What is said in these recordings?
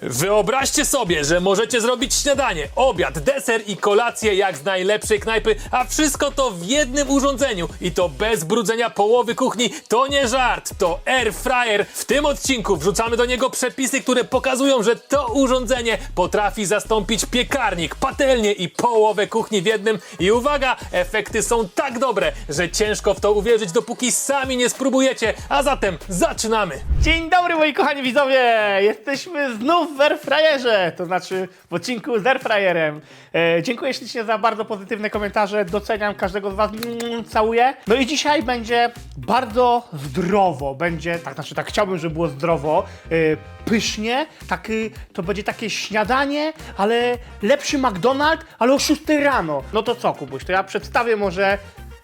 Wyobraźcie sobie, że możecie zrobić śniadanie, obiad, deser i kolację jak z najlepszej knajpy, a wszystko to w jednym urządzeniu i to bez brudzenia połowy kuchni. To nie żart, to air fryer. W tym odcinku wrzucamy do niego przepisy, które pokazują, że to urządzenie potrafi zastąpić piekarnik, patelnię i połowę kuchni w jednym. I uwaga, efekty są tak dobre, że ciężko w to uwierzyć, dopóki sami nie spróbujecie. A zatem zaczynamy. Dzień dobry moi kochani widzowie! Jesteśmy znów w Airfryerze, to znaczy w odcinku z Airfryerem. E, dziękuję ślicznie za bardzo pozytywne komentarze, doceniam każdego z was, mm, całuję. No i dzisiaj będzie bardzo zdrowo, będzie, tak znaczy tak chciałbym, żeby było zdrowo, e, pysznie, tak, to będzie takie śniadanie, ale lepszy McDonald's, ale o 6 rano. No to co Kubuś, to ja przedstawię może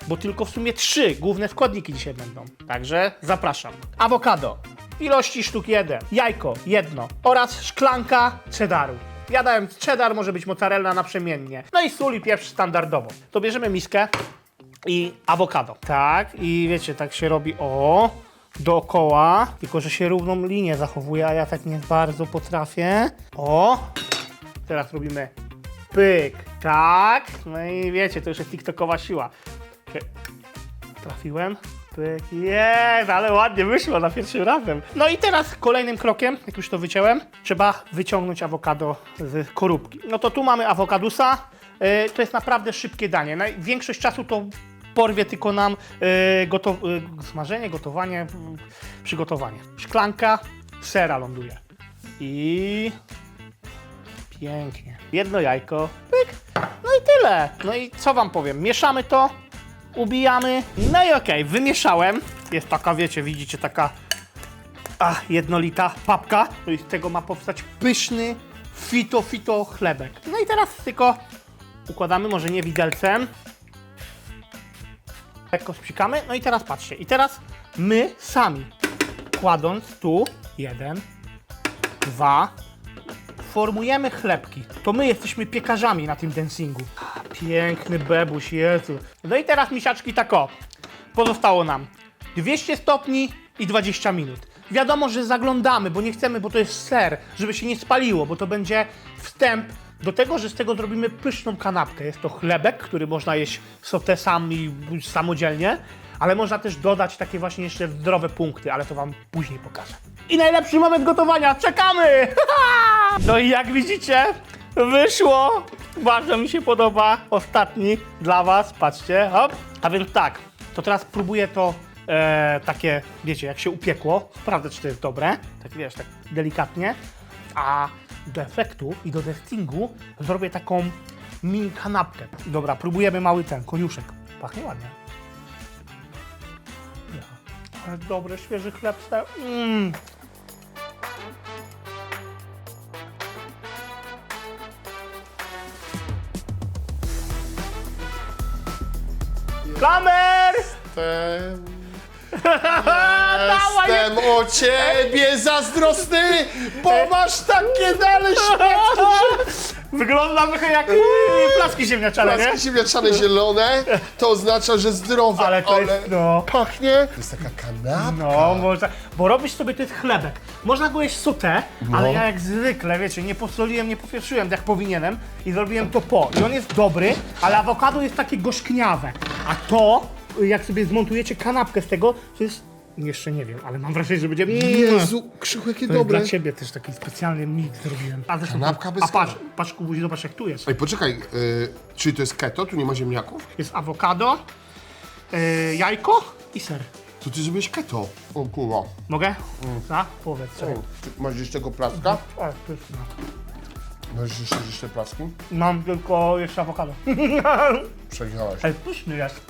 bo tylko w sumie trzy główne składniki dzisiaj będą. Także zapraszam. Awokado, ilości sztuk jeden, jajko jedno oraz szklanka cheddaru. Ja dałem cheddar, może być mozzarella naprzemiennie. No i sól i pieprz standardowo. To bierzemy miskę i awokado. Tak, i wiecie, tak się robi o dookoła, tylko że się równą linię zachowuje, a ja tak nie bardzo potrafię. O, teraz robimy pyk, tak, no i wiecie, to już jest tiktokowa siła. Trafiłem. Pyk. Jest, ale ładnie wyszło na pierwszym razem. No i teraz kolejnym krokiem, jak już to wyciąłem, trzeba wyciągnąć awokado z korupki. No to tu mamy awokadusa. Yy, to jest naprawdę szybkie danie. Większość czasu to porwie tylko nam yy, goto- yy, smażenie, gotowanie, przygotowanie. Szklanka sera ląduje. I pięknie. Jedno jajko. Pyk. No i tyle. No i co wam powiem? Mieszamy to, ubijamy. No i okej, wymieszałem. Jest taka, wiecie, widzicie, taka a, jednolita papka. No i z tego ma powstać pyszny fito, fito chlebek. No i teraz tylko układamy, może nie widelcem. Lekko spsikamy. No i teraz patrzcie. I teraz my sami, kładąc tu jeden, dwa, formujemy chlebki. To my jesteśmy piekarzami na tym dancingu. Piękny bebuś, Jezu. No i teraz misiaczki tak o. Pozostało nam 200 stopni i 20 minut. Wiadomo, że zaglądamy, bo nie chcemy, bo to jest ser, żeby się nie spaliło, bo to będzie wstęp do tego, że z tego zrobimy pyszną kanapkę. Jest to chlebek, który można jeść sotesami samodzielnie, ale można też dodać takie właśnie jeszcze zdrowe punkty, ale to wam później pokażę. I najlepszy moment gotowania, czekamy! no i jak widzicie, wyszło! Bardzo mi się podoba ostatni dla was, patrzcie, hop. A więc tak, to teraz próbuję to e, takie, wiecie, jak się upiekło, sprawdzę, czy to jest dobre, tak wiesz, tak delikatnie, a do efektu i do destingu zrobię taką mini kanapkę. Dobra, próbujemy mały ten, koniuszek. Pachnie ładnie. Ale dobry, świeży chleb. sta- Mm. Klamer! Dawaj, Jestem o ciebie zazdrosny, bo masz takie dalej śmieci. Wygląda trochę jak yy, placki ziemniaczane, nie? Ziemniaczane zielone, to oznacza, że zdrowe, Ale to jest, no... pachnie. To jest taka kanapka. No, można, bo robisz sobie, jest chlebek. Można go jeść sute, ale ja jak zwykle, wiecie, nie posoliłem, nie popieprzyłem jak powinienem i zrobiłem to po. I on jest dobry, ale awokado jest takie gorzkniawe. A to, jak sobie zmontujecie kanapkę z tego, to jest, jeszcze nie wiem, ale mam wrażenie, że będzie... Jezu, Krzychu, jakie To jest dobre. dla ciebie też taki specjalny mix zrobiłem. A zresztą- Kanapka bez A patrz, patrz Kubuś, zobacz jak tu jest. Ej, poczekaj, y, czy to jest keto? Tu nie ma ziemniaków? Jest awokado, yy, jajko i ser. To ty zrobiłeś keto. O kurwa. Mogę? Za? Powiedz. czekaj. Ty Masz jeszcze tego placka? O, pyszne. Masz jeszcze, jeszcze placki? Mam tylko jeszcze awokado. Przegrałeś. Ej, pyszny jest.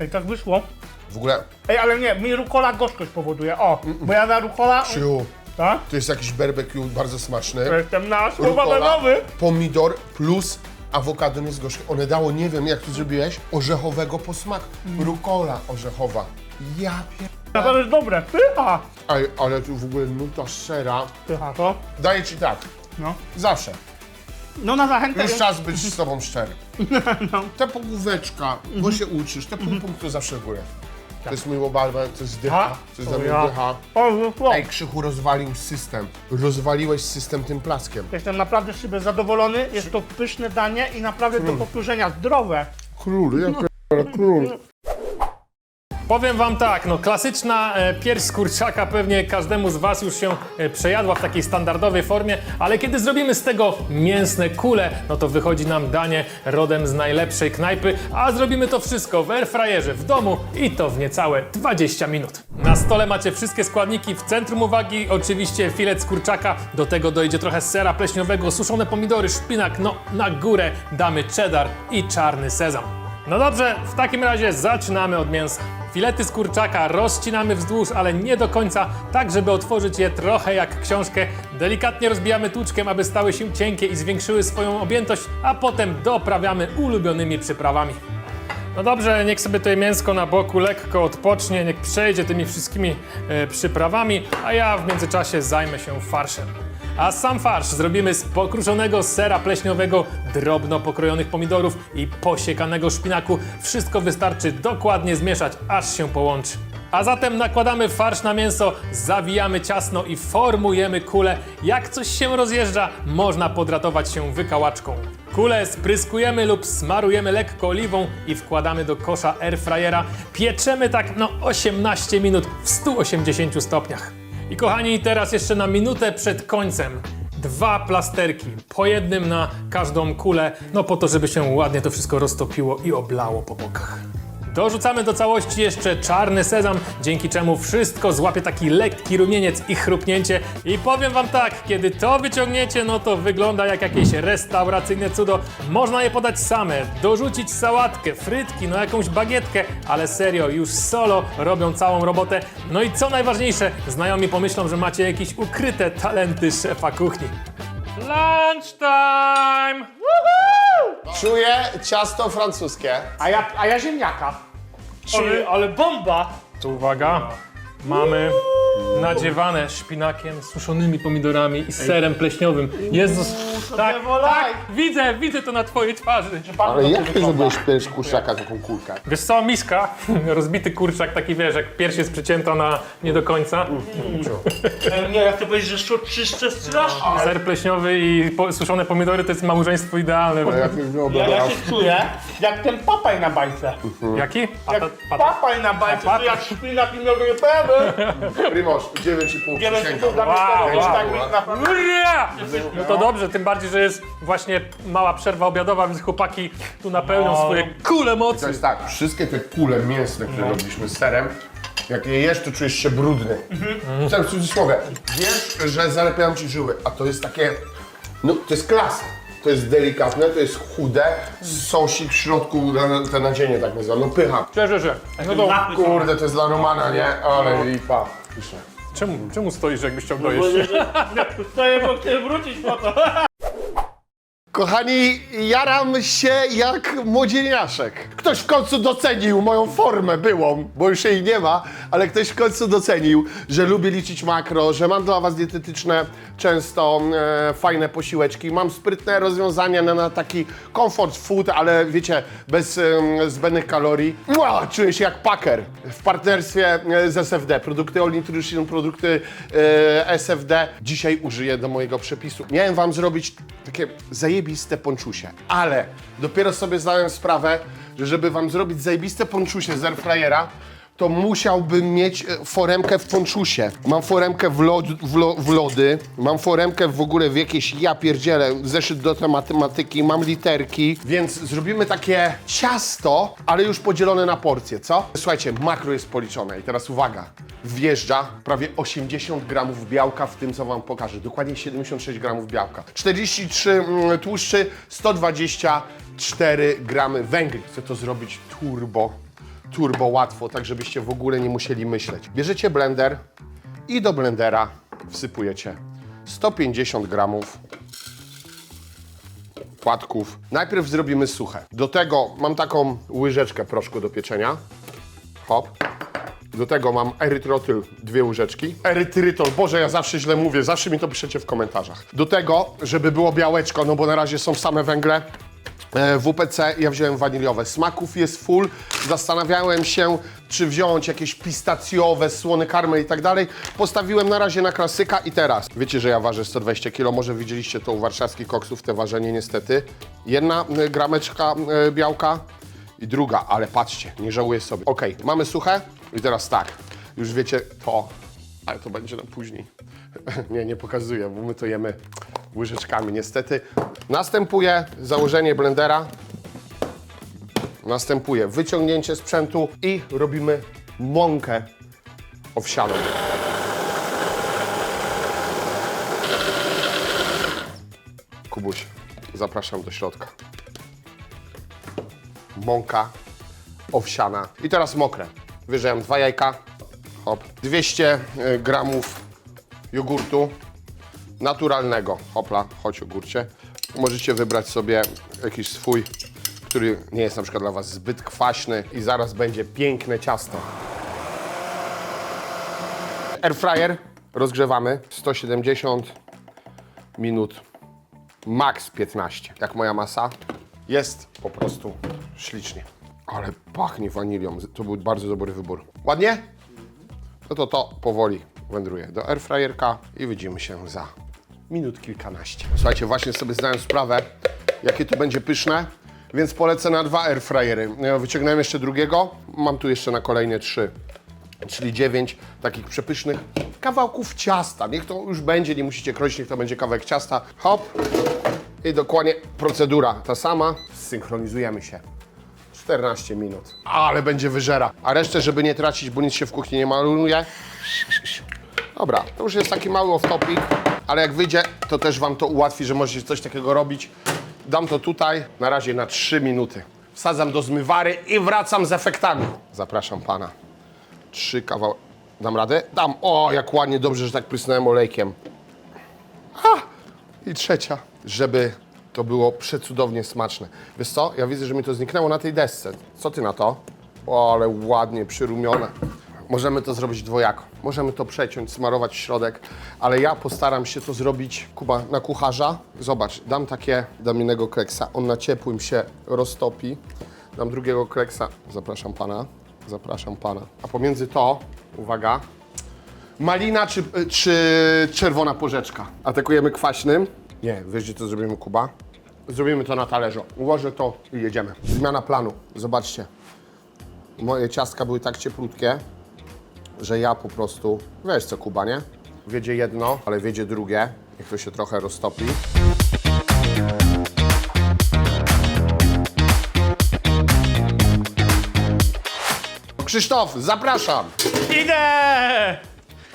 Ej, tak wyszło. W ogóle, Ej, ale nie, mi rukola gorzkość powoduje. O, bo ja na rukola... Krzychu, Tak? to jest jakiś barbecue bardzo smaczny. Jestem nasz Rukola, bananowy. pomidor plus awokado nie z gorzkie. One dało, nie wiem jak to zrobiłeś, orzechowego posmaku. Rukola orzechowa. Ja pier... Na to jest dobre. Pycha. Ej, ale tu w ogóle nuta sera. Pycha to. Daję ci tak, No. zawsze. No na zachętę. Już czas być z tobą szczery. No. Ta pogłóweczka, bo się uczysz, te pół punktu zawsze w górę. To jest mój łobalba, to jest dycha, Ha? to jest dla mnie dycha. O, no, no. Ej, Krzychu rozwalił system. Rozwaliłeś system tym plaskiem. Jestem naprawdę z siebie zadowolony. Jest to pyszne danie i naprawdę do powtórzenia zdrowe. Król, ja pierdolę, król. Powiem wam tak, no klasyczna e, pierś z kurczaka pewnie każdemu z was już się e, przejadła w takiej standardowej formie, ale kiedy zrobimy z tego mięsne kule, no to wychodzi nam danie rodem z najlepszej knajpy, a zrobimy to wszystko w airfryerze w domu i to w niecałe 20 minut. Na stole macie wszystkie składniki, w centrum uwagi oczywiście filet z kurczaka, do tego dojdzie trochę sera pleśniowego, suszone pomidory, szpinak, no na górę damy cheddar i czarny sezam. No dobrze, w takim razie zaczynamy od mięsa. Filety z kurczaka rozcinamy wzdłuż, ale nie do końca, tak żeby otworzyć je trochę jak książkę. Delikatnie rozbijamy tłuczkiem, aby stały się cienkie i zwiększyły swoją objętość, a potem doprawiamy ulubionymi przyprawami. No dobrze, niech sobie to mięsko na boku lekko odpocznie, niech przejdzie tymi wszystkimi e, przyprawami, a ja w międzyczasie zajmę się farszem. A sam farsz zrobimy z pokruszonego sera pleśniowego, drobno pokrojonych pomidorów i posiekanego szpinaku. Wszystko wystarczy dokładnie zmieszać, aż się połączy. A zatem nakładamy farsz na mięso, zawijamy ciasno i formujemy kulę. Jak coś się rozjeżdża, można podratować się wykałaczką. Kulę spryskujemy lub smarujemy lekko oliwą i wkładamy do kosza airfryera. Pieczemy tak no 18 minut w 180 stopniach. I kochani, teraz jeszcze na minutę przed końcem. Dwa plasterki, po jednym na każdą kulę, no po to, żeby się ładnie to wszystko roztopiło i oblało po bokach. Dorzucamy do całości jeszcze czarny sezam, dzięki czemu wszystko złapie taki lekki rumieniec i chrupnięcie. I powiem wam tak, kiedy to wyciągniecie, no to wygląda jak jakieś restauracyjne cudo. Można je podać same, dorzucić sałatkę, frytki, no jakąś bagietkę, ale serio, już solo robią całą robotę. No i co najważniejsze, znajomi pomyślą, że macie jakieś ukryte talenty szefa kuchni. Lunchtime! Czuję ciasto francuskie. A ja, a ja ziemniaka. Ale, ale bomba! To uwaga, mamy nadziewane szpinakiem, suszonymi pomidorami i serem pleśniowym. Jezus, tak, wolaj. widzę, widzę to na twojej twarzy. Ale jak ty zrobiłeś pierś kurczaka taką kulkę? Wiesz co, miska, rozbity kurczak, taki wiesz, jak pierś jest przycięta na nie do końca. Nie, ja chcę powiedzieć, że soczyste strasznie. Ser pleśniowy i po, suszone pomidory to jest małżeństwo idealne. Jak Ja, wyobrażam. ja się czuję jak ten papaj na bajce. Jaki? Jak Pata, pata. papaj na bajce, to jak szpinak i pełny. Primoż, 9,5 Nie wiem, przysięgam. dla mnie Wow, to jest wow. tak być naprawdę. Ura! No to dobrze, tym bardziej, że jest właśnie mała przerwa obiadowa, więc chłopaki tu napełnią swoje kule To mocy. jest tak, wszystkie te kule mięsne, które robiliśmy z serem, jak je jesz, to czujesz się brudny. Mhm. W cudzysłowie. Wiesz, że zalepiają ci żyły, a to jest takie, no to jest klasa. To jest delikatne, to jest chude, sosik w środku, na- te nadzienie tak nazywam, no pycha. Szczerze, że. No to Kurde, to jest dla Romana, nie? Ale lipa. Pyszne. czemu, czemu stoisz, jakbyś chciał dojeść? Stoję, bo chcę wrócić po to. Kochani, jaram się jak młodzieniaszek. Ktoś w końcu docenił moją formę byłą, bo już jej nie ma, ale ktoś w końcu docenił, że lubię liczyć makro, że mam dla was dietetyczne, często e, fajne posiłeczki. Mam sprytne rozwiązania na, na taki comfort food, ale wiecie, bez e, zbędnych kalorii. Mua, czuję się jak packer w partnerstwie e, z SFD. Produkty All Nutrition, produkty e, SFD. Dzisiaj użyję do mojego przepisu. Miałem wam zrobić takie zajebiste ponczusie, ale dopiero sobie zdałem sprawę, że żeby wam zrobić zajebiste ponczusie z airfryera, to musiałbym mieć e, foremkę w ponczusie. Mam foremkę w, lod, w, lo, w lody, mam foremkę w ogóle w jakieś, ja pierdzielę, zeszyt do matematyki, mam literki, więc zrobimy takie ciasto, ale już podzielone na porcje, co? Słuchajcie, makro jest policzone i teraz uwaga. Wjeżdża prawie 80 gramów białka w tym, co wam pokażę. Dokładnie 76 gramów białka. 43 mm, tłuszczy, 124 gramy węgli. Chcę to zrobić turbo turbo łatwo, tak żebyście w ogóle nie musieli myśleć. Bierzecie blender i do blendera wsypujecie 150 gramów płatków. Najpierw zrobimy suche. Do tego mam taką łyżeczkę proszku do pieczenia. Hop. Do tego mam erytrotyl, dwie łyżeczki. Erytrytol, Boże, ja zawsze źle mówię, zawsze mi to piszecie w komentarzach. Do tego, żeby było białeczko, no bo na razie są same węgle, WPC ja wziąłem waniliowe. Smaków jest full. Zastanawiałem się, czy wziąć jakieś pistacjowe, słone karmy i tak dalej. Postawiłem na razie na klasyka i teraz. Wiecie, że ja ważę 120 kg. Może widzieliście to u warszawskich koksów, te ważenie niestety. Jedna e, grameczka e, białka i druga, ale patrzcie, nie żałuję sobie. Ok, mamy suche i teraz tak. Już wiecie to, ale to będzie na później. nie, nie pokazuję, bo my to jemy łyżeczkami niestety. Następuje założenie blendera. Następuje wyciągnięcie sprzętu i robimy mąkę owsianą. Kubuś, zapraszam do środka. Mąka owsiana. I teraz mokre. Wyżejam dwa jajka. Hop. 200 y, gramów jogurtu naturalnego. Hopla, chodź jogurcie. Możecie wybrać sobie jakiś swój, który nie jest na przykład dla Was zbyt kwaśny i zaraz będzie piękne ciasto. Airfryer rozgrzewamy 170 minut, max 15. Jak moja masa jest po prostu ślicznie. Ale pachnie wanilią. To był bardzo dobry wybór. Ładnie? No to to powoli wędruje do airfryerka i widzimy się za minut kilkanaście. Słuchajcie, właśnie sobie zdałem sprawę, jakie to będzie pyszne, więc polecę na dwa airfryery. Ja Wyciągnąłem jeszcze drugiego, mam tu jeszcze na kolejne trzy, czyli dziewięć takich przepysznych kawałków ciasta. Niech to już będzie, nie musicie kroić, niech to będzie kawałek ciasta. Hop i dokładnie procedura ta sama. Synchronizujemy się. 14 minut. Ale będzie wyżera. A resztę, żeby nie tracić, bo nic się w kuchni nie maluje. Dobra, to już jest taki mały off-topic, ale jak wyjdzie, to też Wam to ułatwi, że możecie coś takiego robić. Dam to tutaj, na razie na 3 minuty. Wsadzam do zmywary i wracam z efektami. Zapraszam Pana. Trzy kawał... Dam radę? Dam. O, jak ładnie, dobrze, że tak prysnąłem olejkiem. A! I trzecia, żeby to było przecudownie smaczne. Wiesz co, ja widzę, że mi to zniknęło na tej desce. Co ty na to? O, ale ładnie przyrumione. Możemy to zrobić dwojako. Możemy to przeciąć, smarować w środek, ale ja postaram się to zrobić, Kuba, na kucharza. Zobacz, dam takie, dam innego kleksa, on na ciepłym się roztopi. Dam drugiego kleksa, zapraszam pana, zapraszam pana. A pomiędzy to, uwaga, Malina czy, czy czerwona porzeczka? Atakujemy kwaśnym? Nie, wiesz gdzie to zrobimy, Kuba? Zrobimy to na talerzu. Ułożę to i jedziemy. Zmiana planu. Zobaczcie. Moje ciastka były tak cieplutkie, że ja po prostu... Wiesz co, Kuba, nie? Wiedzie jedno, ale wiedzie drugie. Niech to się trochę roztopi. Krzysztof, zapraszam! Idę!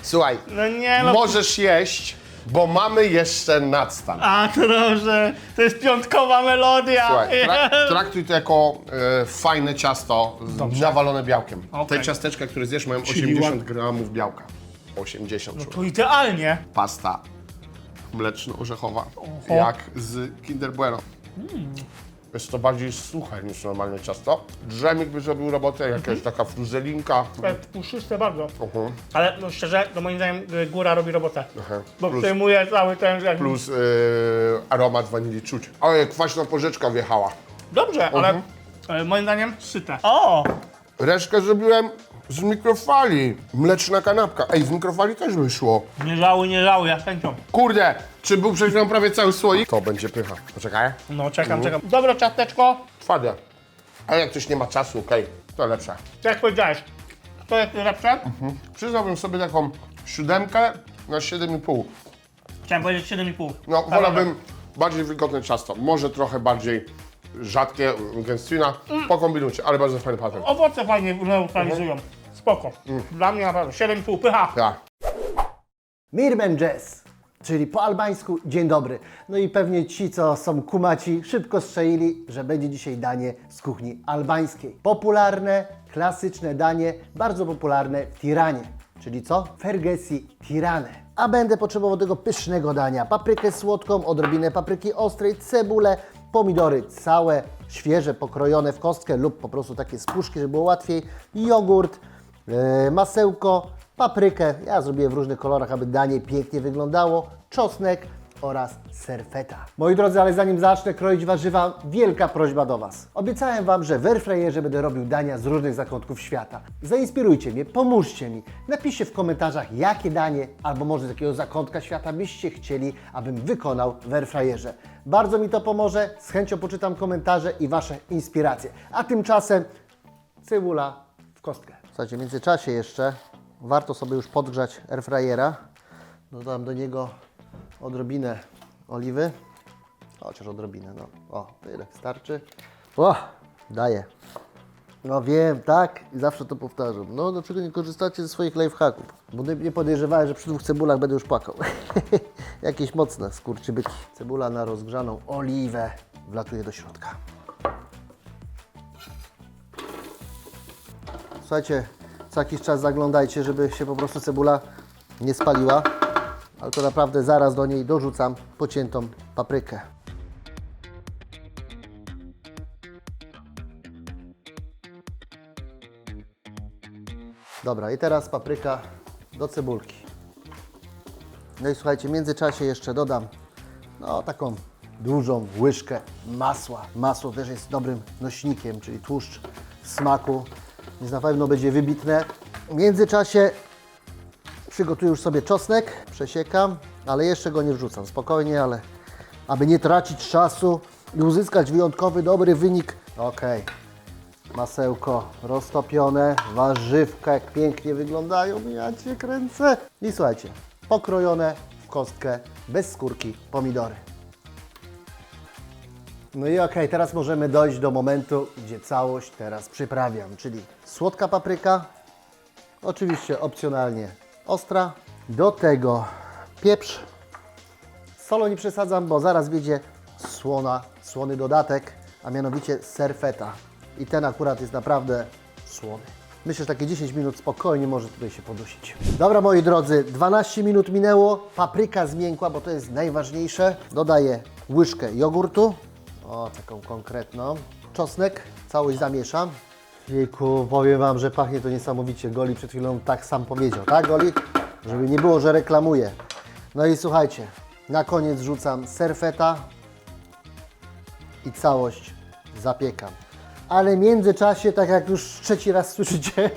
Słuchaj, No nie no. Możesz jeść, bo mamy jeszcze nadstan. A, to dobrze. To jest piątkowa melodia. Słuchaj, trak, traktuj to jako e, fajne ciasto z- nawalone białkiem. Okej. Te ciasteczka, które zjesz, mają Czyli 80 ład- gramów białka. 80 no To idealnie. Pasta mleczno-orzechowa, jak z Kinder Bueno. Jest to bardziej suche niż normalne ciasto. Drzemik by zrobił robotę, jakaś taka fruzelinka. Tak, puszyste bardzo. Mhm. Ale no szczerze, to moim zdaniem y, góra robi robotę. Aha. Bo Plus- przejmuje cały ten... Jak... Plus e, aromat wanilii czuć. Ale kwaśna porzeczka wjechała. Dobrze, ale Mhm. y, moim zdaniem syte. O! Resztkę zrobiłem z mikrofali. Mleczna kanapka. Ej, z mikrofali też wyszło. Nie żałuj, nie żałuj, ja z chęcią. Kurde, czy był przed chwilą prawie cały słoik? To będzie pycha. Poczekaj. No czekam, czekam. Dobre ciasteczko. Twarde. A jak ktoś nie ma czasu, okej, to lepsze. Jak powiedziałeś, to jest lepsze? Mhm. Przyznałbym sobie taką siódemkę na 7,5. Chciałem powiedzieć 7,5. No, Tak, wolałbym bardziej wilgotne ciasto. Może trochę bardziej rzadkie, gęstwina. Pokombinujcie, ale bardzo fajny patent. Owoce fajnie neutralizują. Spoko. Mm. Dla mnie naprawdę 7,5 pycha. Ja. Mirmen Jazz, czyli po albańsku dzień dobry. No i pewnie ci, co są kumaci, szybko strzelili, że będzie dzisiaj danie z kuchni albańskiej. Popularne, klasyczne danie, bardzo popularne w Tiranie. Czyli co? Fergesi Tirane. A będę potrzebował tego pysznego dania. Paprykę słodką, odrobinę papryki ostrej, cebulę, pomidory całe, świeże, pokrojone w kostkę lub po prostu takie z puszki, żeby było łatwiej, jogurt, masełko, paprykę, ja zrobiłem w różnych kolorach, aby danie pięknie wyglądało, czosnek oraz serfeta. Moi drodzy, ale zanim zacznę kroić warzywa, wielka prośba do Was. Obiecałem Wam, że w Airfryerze będę robił dania z różnych zakątków świata. Zainspirujcie mnie, pomóżcie mi. Napiszcie w komentarzach, jakie danie albo może z jakiego zakątka świata byście chcieli, abym wykonał w Airfryerze. Bardzo mi to pomoże, z chęcią poczytam komentarze i Wasze inspiracje. A tymczasem cebula w kostkę. W międzyczasie jeszcze warto sobie już podgrzać airfryera. Dodam do niego odrobinę oliwy. Chociaż odrobinę, no. O, tyle starczy. O, daję. No wiem, tak, i zawsze to powtarzam. No, dlaczego nie korzystacie ze swoich lifehacków? Bo nie podejrzewałem, że przy dwóch cebulach będę już płakał. Jakieś mocne skurczybyki. Cebula na rozgrzaną oliwę wlatuje do środka. Słuchajcie, co jakiś czas zaglądajcie, żeby się po prostu cebula nie spaliła. Ale to naprawdę zaraz do niej dorzucam pociętą paprykę. Dobra, i teraz papryka do cebulki. No i słuchajcie, w międzyczasie jeszcze dodam no taką dużą łyżkę masła. Masło też jest dobrym nośnikiem, czyli tłuszcz smaku, więc na pewno będzie wybitne. W międzyczasie przygotuję już sobie czosnek, przesiekam, ale jeszcze go nie wrzucam. Spokojnie, ale aby nie tracić czasu i uzyskać wyjątkowy, dobry wynik. Ok, masełko roztopione, warzywka jak pięknie wyglądają, ja Cię kręcę. I słuchajcie, pokrojone w kostkę, bez skórki, pomidory. No i okej, teraz możemy dojść do momentu, gdzie całość teraz przyprawiam, czyli słodka papryka, oczywiście opcjonalnie ostra, do tego pieprz, solo nie przesadzam, bo zaraz wiedzie słona, słony dodatek, a mianowicie serfeta. I ten akurat jest naprawdę słony. Myślę, że takie 10 minut spokojnie może tutaj się podusić. Dobra, moi drodzy, 12 minut minęło, papryka zmiękła, bo to jest najważniejsze. Dodaję łyżkę jogurtu, o, taką konkretną. Czosnek, całość zamieszam. Jejku, powiem Wam, że pachnie to niesamowicie. Goli przed chwilą tak sam powiedział, tak Goli? Żeby nie było, że reklamuję. No i słuchajcie, na koniec rzucam serfeta i całość zapiekam. Ale w międzyczasie, tak jak już trzeci raz słyszycie,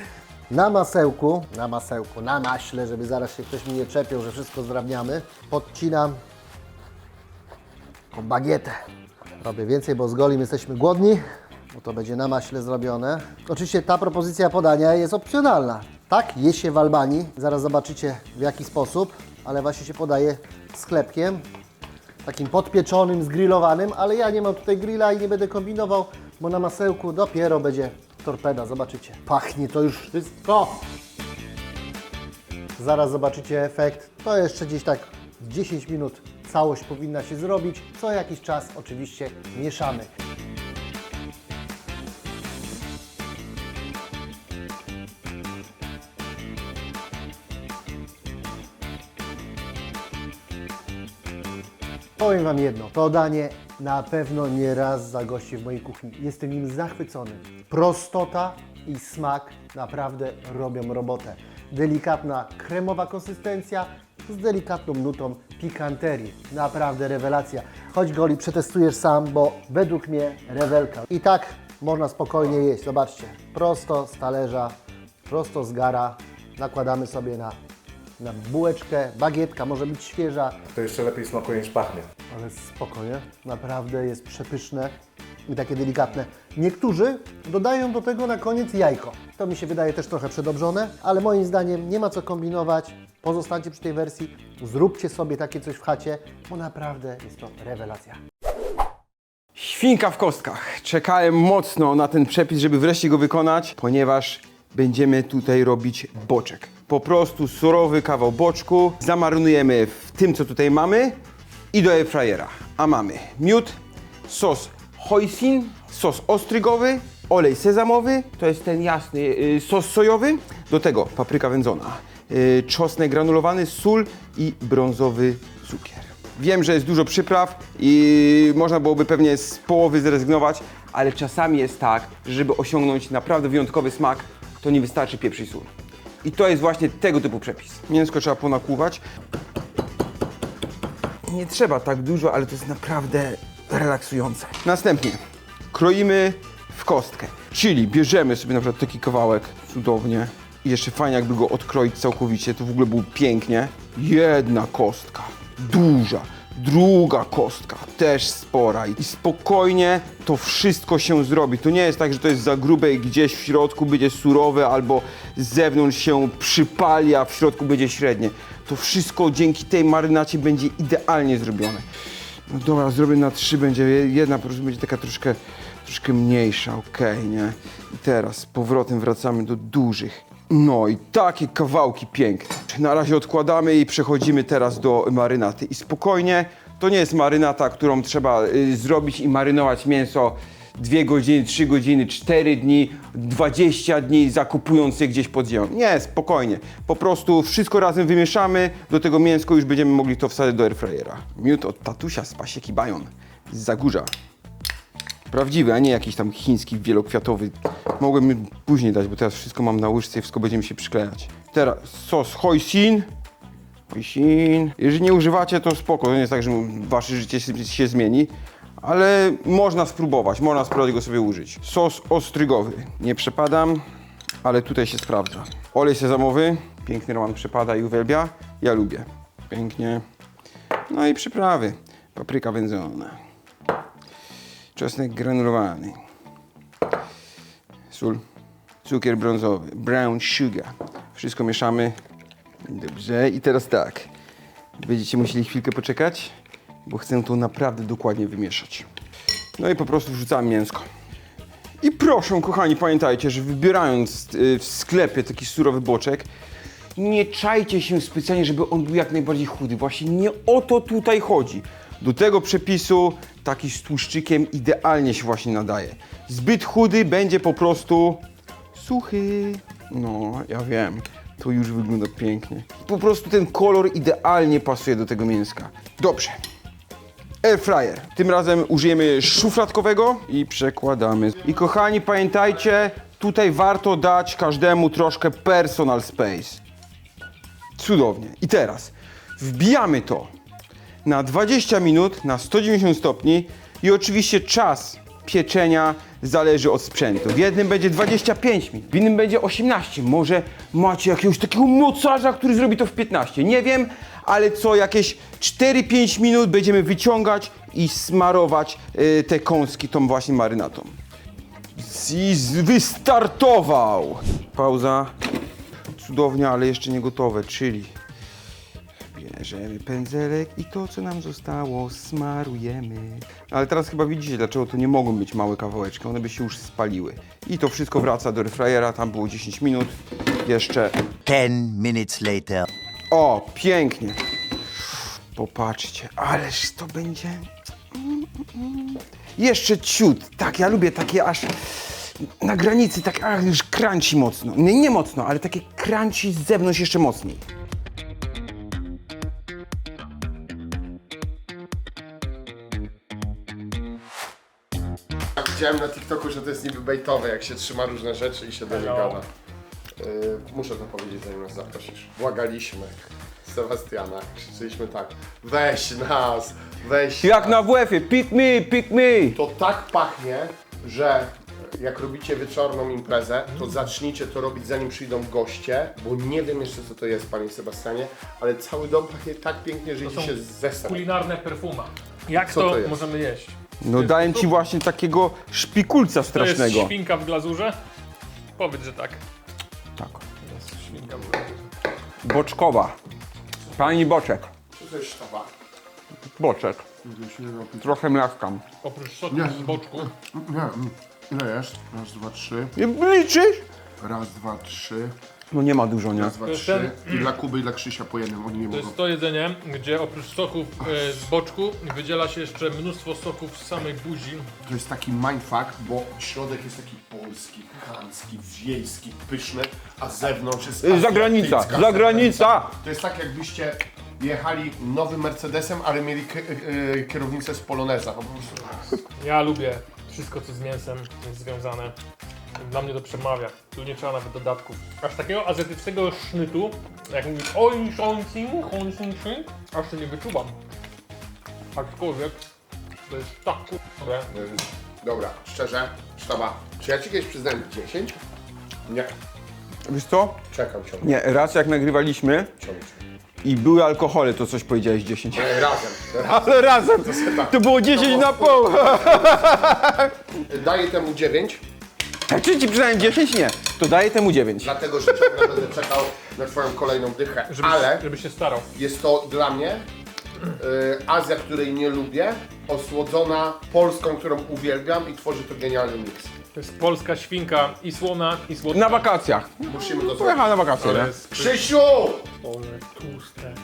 na masełku, na masełku, na maśle, żeby zaraz się ktoś mi nie czepiał, że wszystko zdrabniamy, podcinam bagietę. Robię więcej, bo z golim jesteśmy głodni, bo to będzie na maśle zrobione. Oczywiście ta propozycja podania jest opcjonalna. Tak, je się w Albanii, zaraz zobaczycie w jaki sposób, ale właśnie się podaje z chlebkiem, takim podpieczonym, zgrillowanym, ale ja nie mam tutaj grilla i nie będę kombinował, bo na masełku dopiero będzie torpeda, zobaczycie. Pachnie to już wszystko. Zaraz zobaczycie efekt. To jeszcze gdzieś tak 10 minut całość powinna się zrobić. Co jakiś czas oczywiście mieszamy. Powiem Wam jedno, to danie na pewno nie raz zagości w mojej kuchni. Jestem nim zachwycony. Prostota i smak naprawdę robią robotę. Delikatna kremowa konsystencja z delikatną nutą pikanterii. Naprawdę rewelacja. Chodź Goli, przetestujesz sam, bo według mnie rewelka. I tak można spokojnie jeść. Zobaczcie, prosto z talerza, prosto z gara. Nakładamy sobie na, na bułeczkę, bagietka może być świeża, To jeszcze lepiej smakuje niż pachnie. ale spokojnie, naprawdę jest przepyszne i takie delikatne. Niektórzy dodają do tego na koniec jajko. To mi się wydaje też trochę przedobrzone, ale moim zdaniem nie ma co kombinować. Pozostańcie przy tej wersji, zróbcie sobie takie coś w chacie, bo naprawdę jest to rewelacja. Świnka w kostkach. Czekałem mocno na ten przepis, żeby wreszcie go wykonać, ponieważ będziemy tutaj robić boczek. Po prostu surowy kawał boczku zamarynujemy w tym, co tutaj mamy i do airfryera. A mamy miód, sos hoisin, sos ostrygowy, olej sezamowy, to jest ten jasny y, sos sojowy, do tego papryka wędzona, czosnek granulowany, sól i brązowy cukier. Wiem, że jest dużo przypraw i można byłoby pewnie z połowy zrezygnować, ale czasami jest tak, że żeby osiągnąć naprawdę wyjątkowy smak, to nie wystarczy pieprz i sól. I to jest właśnie tego typu przepis. Mięsko trzeba ponakłuwać. nie trzeba tak dużo, ale to jest naprawdę relaksujące. Następnie kroimy w kostkę, czyli bierzemy sobie na przykład taki kawałek, cudownie. I jeszcze fajnie jakby go odkroić całkowicie, to w ogóle było pięknie. Jedna kostka, duża, druga kostka, też spora i spokojnie to wszystko się zrobi. To nie jest tak, że to jest za grube i gdzieś w środku będzie surowe albo z zewnątrz się przypali, a w środku będzie średnie. To wszystko dzięki tej marynacie będzie idealnie zrobione. No dobra, zrobię na trzy, będzie jedna po prostu będzie taka troszkę, troszkę mniejsza, okej, nie? I teraz z powrotem wracamy do dużych. No i takie kawałki piękne. Na razie odkładamy i przechodzimy teraz do marynaty. I spokojnie, to nie jest marynata, którą trzeba y, zrobić i marynować mięso 2 godziny, 3 godziny, 4 dni, 20 dni, zakupując je gdzieś pod ziemią. Nie, spokojnie. Po prostu wszystko razem wymieszamy, do tego mięsko już będziemy mogli to wsadzić do airfryera. Miód od tatusia z pasieki Bajon z Zagórza. Prawdziwy, a nie jakiś tam chiński wielokwiatowy. Mogłem później dać, bo teraz wszystko mam na łyżce i wszystko będzie mi się przyklejać. Teraz sos hoisin. Hoisin. Jeżeli nie używacie, to spoko. To nie jest tak, że wasze życie się, się zmieni. Ale można spróbować, można spróbować go sobie użyć. Sos ostrygowy. Nie przepadam, ale tutaj się sprawdza. Olej sezamowy. Piękny Roman przepada i uwielbia. Ja lubię. Pięknie. No i przyprawy. Papryka wędzona. Czosnek granulowany. Sól. Cukier brązowy. Brown sugar. Wszystko mieszamy. Dobrze. I teraz tak. Będziecie musieli chwilkę poczekać, bo chcę to naprawdę dokładnie wymieszać. No i po prostu wrzucam mięsko. I proszę, kochani, pamiętajcie, że wybierając y, w sklepie taki surowy boczek, nie czajcie się specjalnie, żeby on był jak najbardziej chudy. Właśnie nie o to tutaj chodzi. Do tego przepisu taki z tłuszczykiem idealnie się właśnie nadaje. Zbyt chudy będzie po prostu suchy. No, ja wiem. To już wygląda pięknie. Po prostu ten kolor idealnie pasuje do tego mięska. Dobrze. Air fryer. Tym razem użyjemy szufladkowego i przekładamy. I kochani, pamiętajcie, tutaj warto dać każdemu troszkę personal space. Cudownie. I teraz wbijamy to na 20 minut na 190 stopni i oczywiście czas pieczenia zależy od sprzętu. W jednym będzie 25 minut, w innym będzie 18. Może macie jakiegoś takiego mocarza, który zrobi to w 15. Nie wiem, ale co jakieś 4-5 minut będziemy wyciągać i smarować y, te kąski tą właśnie marynatą. I wystartował! Pauza. Cudownie, ale jeszcze nie gotowe, czyli Bierzemy pędzelek i to, co nam zostało, smarujemy. Ale teraz chyba widzicie, dlaczego to nie mogą być małe kawałeczki, one by się już spaliły. I to wszystko wraca do airfryera, tam było 10 minut. Jeszcze. 10 minutes later. O, pięknie. Popatrzcie, ależ to będzie... Jeszcze ciut. Tak, ja lubię takie aż na granicy, tak aż crunchy mocno. Nie, nie mocno, ale takie crunchy z zewnątrz jeszcze mocniej. Widziałem na TikToku, że to jest niby bejtowe, jak się trzyma różne rzeczy i się do nie No. gada. Yy, muszę to powiedzieć, zanim nas zaprosisz. Błagaliśmy Sebastiana, krzyczeliśmy tak, weź nas, weź Jak nas. na WF-ie, pick me, pick me. To tak pachnie, że jak robicie wieczorną imprezę, to zacznijcie to robić zanim przyjdą goście, bo nie wiem jeszcze co to jest, panie Sebastianie, ale cały dom pachnie tak pięknie, że idzie są się zesrać. Kulinarne perfuma. Jak Co to, to jest? możemy jeść? No dałem ci właśnie takiego szpikulca To jest strasznego. świnka w glazurze? Powiedz, że tak. Tak. To jest świnka w glazurze. Boczkowa. Pani Boczek. Co to jest sztaba? Boczek. Trochę mlaskam. Oprócz soku Nie. z boczku. Nie, mm, ile jest? Raz, dwa, trzy. Nie liczysz? Raz, dwa, trzy. No nie ma dużo, nie? Raz, dwa, To jest trzy. I dla Kuby i dla Krzysia po jednym, oni nie To mogą. jest to jedzenie, gdzie oprócz soków e, z boczku wydziela się jeszcze mnóstwo soków z samej buzi. To jest taki mindfuck, bo środek jest taki polski, chamski, wiejski, pyszny, a zewnątrz jest Y, Zagranica, azjatycka zagranica. To jest tak jakbyście jechali nowym Mercedesem, ale mieli k- y, kierownicę z Poloneza. Po prostu. Ja lubię wszystko, co z mięsem jest związane. Dla mnie to przemawia. Tu nie trzeba nawet dodatków. Aż takiego azjatyckiego sznytu, jak mówisz oj, shonsing, honsing, aż to nie wyczuwam. Aczkolwiek to jest tak kurde. Dobra, szczerze, sztaba. Czy ja ci kiedyś przyznałem 10? Nie. Wiesz co? Czekam ciągle. Nie, raz jak nagrywaliśmy ciągle. i były alkohole, to coś powiedziałeś 10. Nie, razem. Ale razem! To było 10 na pół! Daję temu 9, A czy ci przynajmniej 10? Nie. To daję temu 9. dlatego że ciągle będę czekał na twoją kolejną dychę. Ale Żeby się starał. jest to dla mnie y, Azja, której nie lubię, osłodzona Polską, którą uwielbiam i tworzy to genialny miks. To jest polska świnka i słona, i słodka. Na wakacjach. Musimy to zrobić. Pojechałem na wakacje, nie? jest... Krzysiu! Ole, tłuste.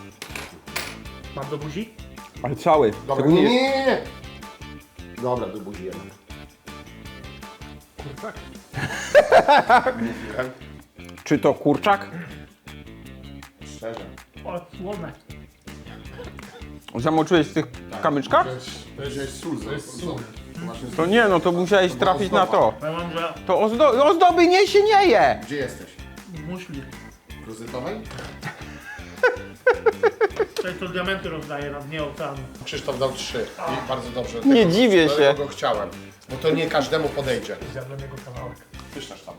Mam do buzi? Ale cały. Dobra, nie nie, nie, nie. Dobra, do buzi jednak. Kurczak. Mówiłem. Czy to kurczak? Szczerze. O, słone. Zamoczyłeś w tych kamyczkach? To jest sól. To jest sól. To nie, no to musiałeś trafić na to. Ja mam, że To ozdo ozdoby nie się nie je! Gdzie jesteś? muszli. W Rozytowej? Tutaj to diamenty rozdaje na dnie oceanu. Krzysztof dał trzy. I bardzo dobrze. Nie Tego- dziwię tego się. go chciałem. Bo to nie każdemu podejdzie. Zjadłem jego kawałek. Pyszna sztaba.